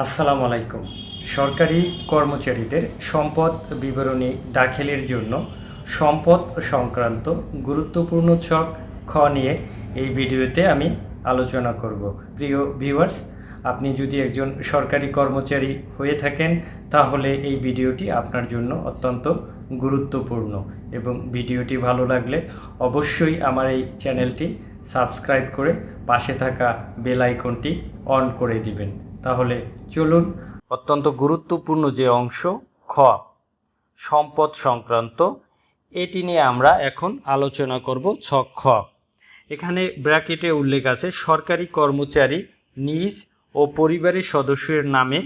আসসালামু আলাইকুম। সরকারি কর্মচারীদের সম্পদ বিবরণী দাখিলের জন্য সম্পদ সংক্রান্ত গুরুত্বপূর্ণ ছক খ নিয়ে এই ভিডিওতে আমি আলোচনা করব। প্রিয় ভিউয়ার্স, আপনি যদি একজন সরকারি কর্মচারী হয়ে থাকেন, তাহলে এই ভিডিওটি আপনার জন্য অত্যন্ত গুরুত্বপূর্ণ এবং ভিডিওটি ভালো লাগলে অবশ্যই আমার এই চ্যানেলটি সাবস্ক্রাইব করে পাশে থাকা বেল আইকনটি অন করে দিবেন। তাহলে চলুন। অত্যন্ত গুরুত্বপূর্ণ যে অংশ, খ, সম্পদ সংক্রান্ত। এটি নিয়ে আমরা এখন আলোচনা করব ছ, খ। এখানে ব্র্যাকেটে উল্লেখ আছে, সরকারি কর্মচারী নিজ ও পরিবারের সদস্যের নামে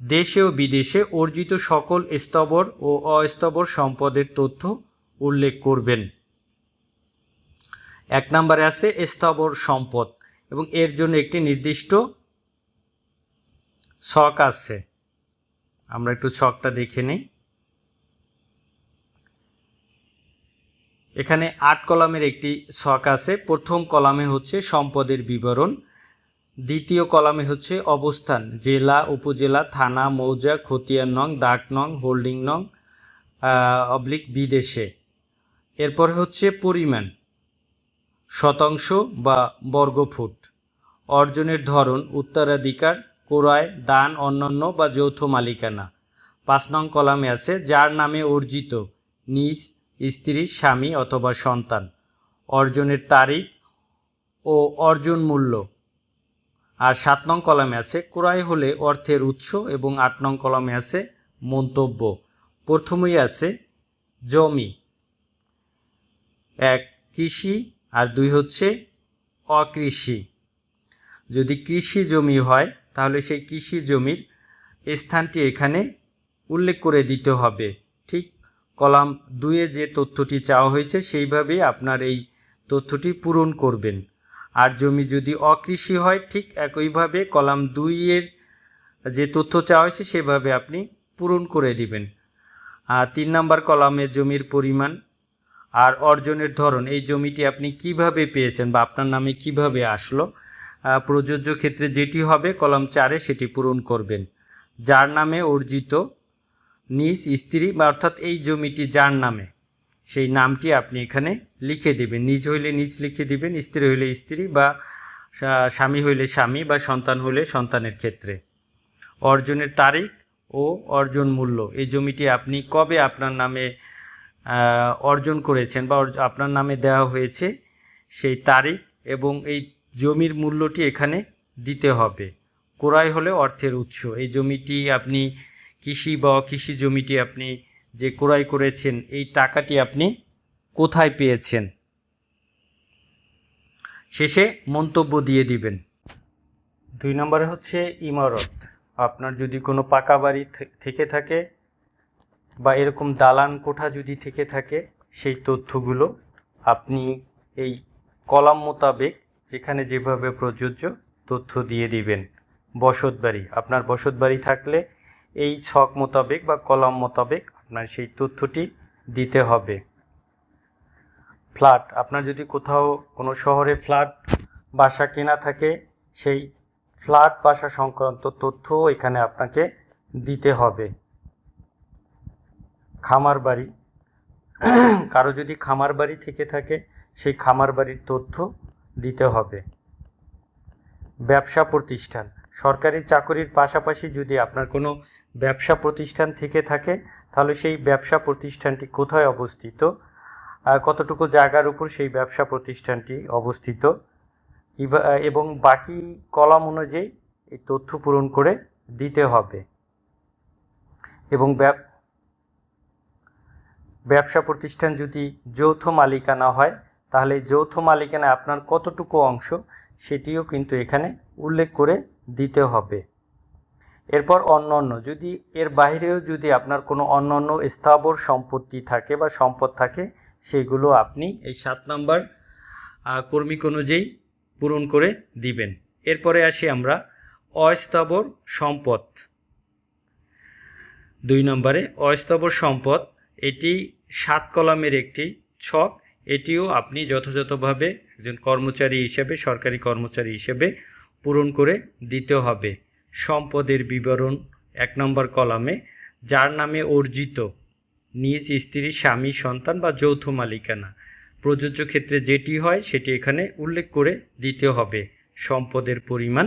দেশে ও বিদেশে অর্জিত সকল স্তবর ও অস্তবর সম্পদের তথ্য উল্লেখ করবেন। এক নম্বরে আছে স্তবর সম্পদ এবং এর জন্য একটি নির্দিষ্ট ছক আছে। আমরা একটু ছকটা দেখে নিই। এখানে আট কলামের একটি ছক আছে। প্রথম কলামে হচ্ছে সম্পদের বিবরণ। দ্বিতীয় কলামে হচ্ছে অবস্থান। জেলা, উপজেলা, থানা, মৌজা, খতিয়ান নং ডাক নং, হোল্ডিং নং অবলিক বিদেশে। এরপরে হচ্ছে পরিমাণ। শতাংশ বা বর্গফুট। অর্জনের ধরন, উত্তরাধিকার কোরায়, দান অন্যান্য বা যৌথ মালিকানা। পাঁচ নং কলামে আছে, যার নামে অর্জিত, নিজ, স্ত্রী, স্বামী অথবা সন্তান। অর্জনের তারিখ ও অর্জন মূল্য। আর সাত নং কলামে আছে, ক্রয় হলে অর্থের উৎস এবং আট নং কলামে আছে, মন্তব্য। প্রথমেই আছে, জমি। এক, কৃষি। আর দুই হচ্ছে, অকৃষি। যদি কৃষি জমি হয় তাহলে সেই কৃষি জমির স্থানটি এখানে উল্লেখ করে দিতে হবে। ঠিক কলাম দুয়ে যে তথ্যটি চাওয়া হয়েছে, সেইভাবেই আপনার এই তথ্যটি পূরণ করবেন। আর জমি যদি অকৃষি হয়, ঠিক একইভাবে কলাম দুইয়ের যে তথ্য চাওয়া হয়েছে, সেভাবে আপনি পূরণ করে দিবেন। আর তিন নম্বর কলামে জমির পরিমাণ আর অর্জনের ধরন, এই জমিটি আপনি কীভাবে পেয়েছেন বা আপনার নামে কীভাবে আসলো প্রযোজ্য ক্ষেত্রে যেটি হবে, কলাম চারে সেটি পূরণ করবেন। যার নামে অর্জিত নিজ স্ত্রী, বা অর্থাৎ এই জমিটি যার নামে, সেই নামটি আপনি এখানে লিখে দেবেন। নিজ হইলে নিজ লিখে দিবেন, স্ত্রী হইলে স্ত্রী, বা স্বামী হইলে স্বামী, বা সন্তান হইলে সন্তানের ক্ষেত্রে। অর্জনের তারিখ ও অর্জন মূল্য, এই জমিটি আপনি কবে আপনার নামে অর্জন করেছেন, বা আপনার নামে দেওয়া হয়েছে, সেই তারিখ এবং এই জমির মূল্যটি এখানে দিতে হবে। ক্রয় হলে অর্থের উৎস। এই জমিটি আপনি কৃষি বা কৃষি জমিটি আপনি যে ক্রয় করেছেন, এই টাকাটি আপনি কোথায় পেয়েছেন? শেষে মন্তব্য দিয়ে দিবেন। দুই নম্বরে হচ্ছে ইমারত। আপনার যদি কোনো পাকা বাড়ি থেকে থাকে বা এরকম দালান কোঠা যদি থেকে থাকে, সেই তথ্যগুলো আপনি এই কলাম মোতাবেক যেখানে যেভাবে প্রযোজ্য তথ্য দিয়ে দিবেন। বসত বাড়ি, আপনার বসত বাড়ি থাকলে এই ছক মোতাবেক বা কলাম মোতাবেক আপনার সেই তথ্যটি দিতে হবে। ফ্ল্যাট, আপনার যদি কোথাও কোনো শহরে ফ্ল্যাট, বাসা কেনা থাকে, সেই ফ্ল্যাট, বাসা সংক্রান্ত তথ্য এখানে আপনাকে দিতে হবে। খামার বাড়ি, কারও যদি খামার বাড়ি থেকে থাকে, সেই খামার বাড়ির তথ্য দিতে হবে। ব্যবসা প্রতিষ্ঠান। সরকারি চাকরির পাশাপাশি যদি আপনার কোনো ব্যবসা প্রতিষ্ঠান থেকে থাকে, তাহলে সেই ব্যবসা প্রতিষ্ঠানটি কোথায় অবস্থিত? কতটুকু জায়গার উপর সেই ব্যবসা প্রতিষ্ঠানটি অবস্থিত? এবং বাকি কলাম অনুযায়ী এই তথ্য পূরণ করে দিতে হবে। এবং ব্যবসা প্রতিষ্ঠান যদি যৌথ মালিকানা হয় তাহলে যৌথ মালিকানায় আপনার কতটুকু অংশ সেটিও কিন্তু এখানে উল্লেখ করে দিতে হবে। এরপর অন্য অন্য যদি এর বাইরেও যদি আপনার কোনো অন্য অন্য স্থাবর সম্পত্তি থাকে বা সম্পদ থাকে, সেগুলো আপনি এই সাত নাম্বার কর্মিক অনুযায়ী পূরণ করে দিবেন। এরপরে আসি আমরা অস্থাবর সম্পদ। দুই নম্বরে, অস্থাবর সম্পদ, এটি সাত কলামের একটি ছক এটিও আপনি যথাযথভাবে একজন কর্মচারী হিসেবে, সরকারি কর্মচারী হিসেবে পূরণ করে দিতে হবে। সম্পদের বিবরণ এক নম্বর কলামে, যার নামে অর্জিত নিজ স্ত্রী, স্বামী, সন্তান বা যৌথ মালিকানা। প্রযোজ্য ক্ষেত্রে যেটি হয়, সেটি এখানে উল্লেখ করে দিতে হবে। সম্পদের পরিমাণ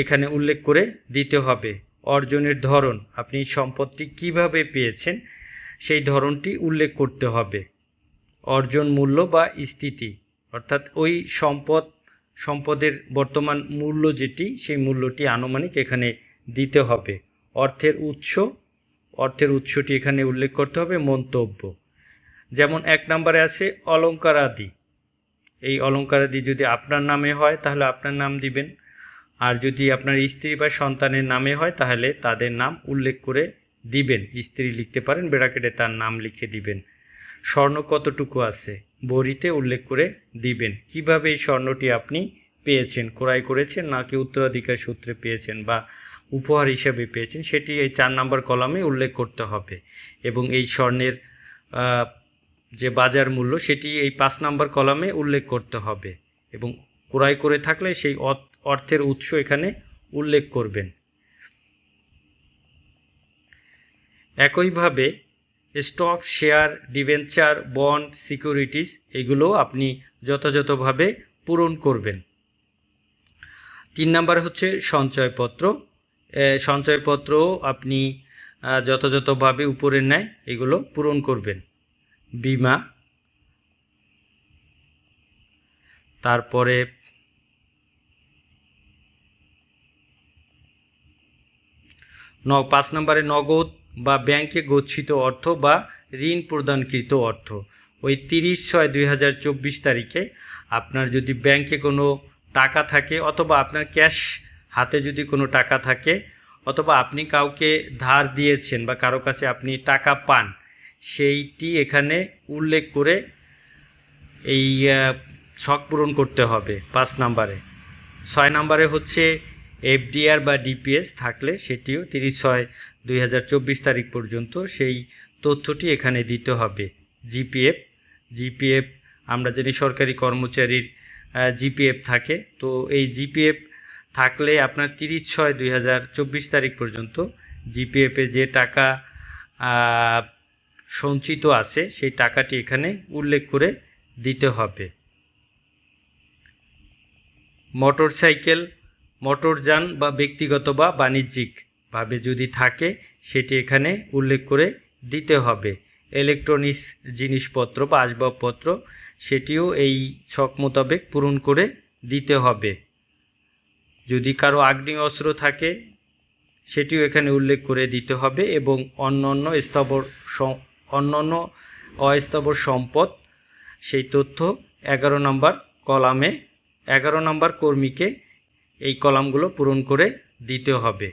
এখানে উল্লেখ করে দিতে হবে। অর্জনের ধরন, আপনি সম্পদটি কীভাবে পেয়েছেন, সেই ধরনটি উল্লেখ করতে হবে। অর্জন মূল্য বা স্থিতি, অর্থাৎ ওই সম্পদ, সম্পদের বর্তমান মূল্য যেটি, সেই মূল্যটি আনুমানিক এখানে দিতে হবে। অর্থের উৎস, অর্থের উৎসটি এখানে উল্লেখ করতে হবে মন্তব্য। যেমন এক নম্বরে আছে অলঙ্কারাদি। এই অলঙ্কারাদি যদি আপনার নামে হয়, তাহলে আপনার নাম দিবেন। আর যদি আপনার স্ত্রী বা সন্তানের নামে হয়, তাহলে তাদের নাম উল্লেখ করে দিবেন। স্ত্রী লিখতে পারেন, ব্র্যাকেটে তার নাম লিখে দিবেন। স্বর্ণ কতটুকু আছে? বড়িতে উল্লেখ করে দিবেন। কীভাবে এই স্বর্ণটি আপনি পেয়েছেন? ক্রয় করেছেন নাকি উত্তরাধিকার সূত্রে পেয়েছেন বা উপহার হিসাবে পেয়েছেন? সেটি এই চার নম্বর কলামে উল্লেখ করতে হবে। এবং এই স্বর্ণের যে বাজার মূল্য, সেটি এই পাঁচ নম্বর কলামে উল্লেখ করতে হবে। এবং ক্রয় করে থাকলে সেই অর্থের উৎস এখানে উল্লেখ করবেন। একইভাবে stock share debenture bond securities এগুলো আপনি যথাযথভাবে পূরণ করবেন। তিন নাম্বার হচ্ছে সঞ্চয়পত্র। এ, সঞ্চয়পত্রও আপনি যথাযথভাবে উপরের ন্যায় এগুলো পূরণ করবেন। বিমা। তারপরে ন পাঁচ নম্বরে নগদ। বা ব্যাংকে গচ্ছিত অর্থ বা ঋণ প্রদানকৃত অর্থ। ওই তিরিশ ছয় দুই হাজার চব্বিশ তারিখে আপনার যদি ব্যাংকে কোনো টাকা থাকে অথবা আপনার ক্যাশ হাতে যদি কোনো টাকা থাকে অথবা আপনি কাউকে ধার দিয়েছেন বা কারও কাছে আপনি টাকা পান, সেইটি এখানে উল্লেখ করে এই ছক পূরণ করতে হবে পাঁচ নাম্বারে। ছয় নাম্বারে হচ্ছে এফডিআর বা ডিপিএস থাকলে সেটিও তিরিশ ছয় দুই তারিখ পর্যন্ত সেই তথ্যটি এখানে দিতে হবে। জিপিএফ জিপিএফ, আমরা জানি সরকারি কর্মচারীর জিপিএফ থাকে। তো এই জিপিএফ থাকলে আপনার তিরিশ ছয় দুই তারিখ পর্যন্ত জিপিএফে যে টাকা সঞ্চিত আছে সেই টাকাটি এখানে উল্লেখ করে দিতে হবে। মোটরসাইকেল মোটরযান বা ব্যক্তিগত বা বাণিজ্যিকভাবে যদি থাকে, সেটি এখানে উল্লেখ করে দিতে হবে। ইলেকট্রনিক্স জিনিসপত্র বা আসবাবপত্র, সেটিও এই ছক মোতাবেক পূরণ করে দিতে হবে। যদি কারও আগ্নেয় অস্ত্র থাকে, সেটিও এখানে উল্লেখ করে দিতে হবে এবং অন্যান্য স্থবর স- অন্যান্য অস্থাবর সম্পদ, সেই তথ্য এগারো নম্বর কলামে, এগারো নম্বর কর্মীকে এই কলামগুলো পূরণ করে দিতে হবে।